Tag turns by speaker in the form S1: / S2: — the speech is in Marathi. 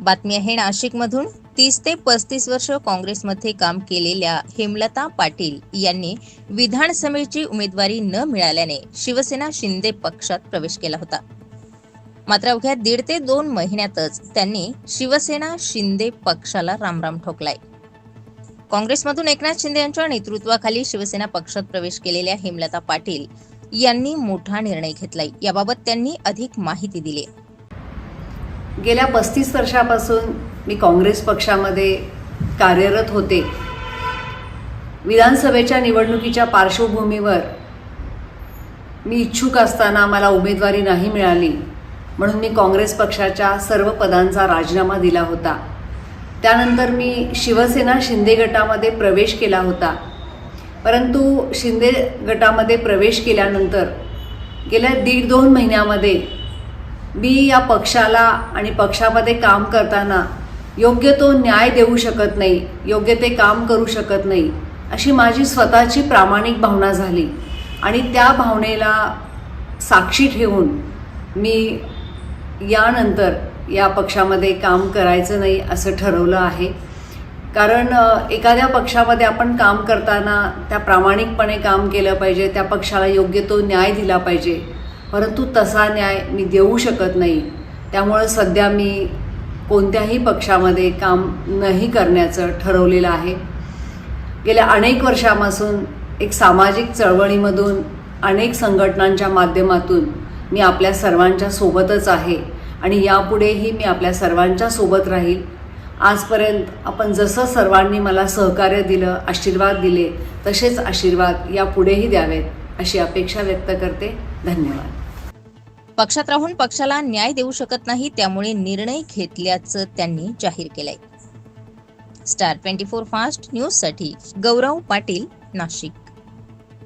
S1: बातमी आहे नाशिकमधून. तीस ते पस्तीस वर्ष काँग्रेसमध्ये काम केलेल्या हेमलता पाटील यांनी विधानसभेची उमेदवारी न मिळाल्याने शिवसेना शिंदे पक्षात प्रवेश केला होता. मात्र अवघ्या दीड ते दोन महिन्यातच त्यांनी शिवसेना शिंदे पक्षाला रामराम ठोकलाय. काँग्रेसमधून एकनाथ शिंदे यांच्या नेतृत्वाखाली शिवसेना पक्षात प्रवेश केलेल्या हेमलता पाटील यांनी मोठा निर्णय घेतलाय. याबाबत त्यांनी अधिक माहिती दिली
S2: गेल्या पस्तीस वर्षापासून मी काँग्रेस पक्षामध्ये कार्यरत होते. विधानसभेच्या निवडणुकीच्या पार्श्वभूमीवर मी इच्छुक असताना मला उमेदवारी नाही मिळाली म्हणून मी काँग्रेस पक्षाच्या सर्व पदांचा राजीनामा दिला होता. त्यानंतर मी शिवसेना शिंदे गटामध्ये प्रवेश केला होता. परंतु शिंदे गटामध्ये प्रवेश केल्यानंतर गेल्या दीड दोन महिन्यामध्ये मी या पक्षाला आणि पक्षामध्ये काम करताना योग्य तो न्याय देऊ शकत नाही योग्य ते काम करू शकत नाही अशी माझी स्वतःची प्रामाणिक भावना झाली. आणि त्या भावनेला साक्षी ठेवून मी यानंतर या पक्षामध्ये काम करायचं नाही असं ठरवलं आहे. कारण एखाद्या पक्षामध्ये आपण काम करताना त्या प्रामाणिकपणे काम केलं पाहिजे त्या पक्षाला योग्य तो न्याय दिला पाहिजे. परंतु तसा न्याय मी देऊ शकत नाही. त्यामुळं सध्या मी कोणत्याही पक्षामध्ये काम नाही करण्याचं ठरवलेलं आहे. गेल्या अनेक वर्षापासून एक सामाजिक चळवळीमधून अनेक संघटनांच्या माध्यमातून मी आपल्या सर्वांच्या सोबतच आहे आणि यापुढेही मी आपल्या सर्वांच्या सोबत राहील. आजपर्यंत आपण जसं सर्वांनी मला सहकार्य दिलं आशीर्वाद दिले तसेच आशीर्वाद यापुढेही द्यावेत अशी अपेक्षा व्यक्त करते. धन्यवाद.
S1: पक्षात राहून पक्षाला न्याय देऊ शकत नाही त्यामुळे निर्णय घेतल्याचं त्यांनी जाहीर केलंय. स्टार ट्वेंटी फोर फास्ट न्यूजसाठी गौरव पाटील नाशिक.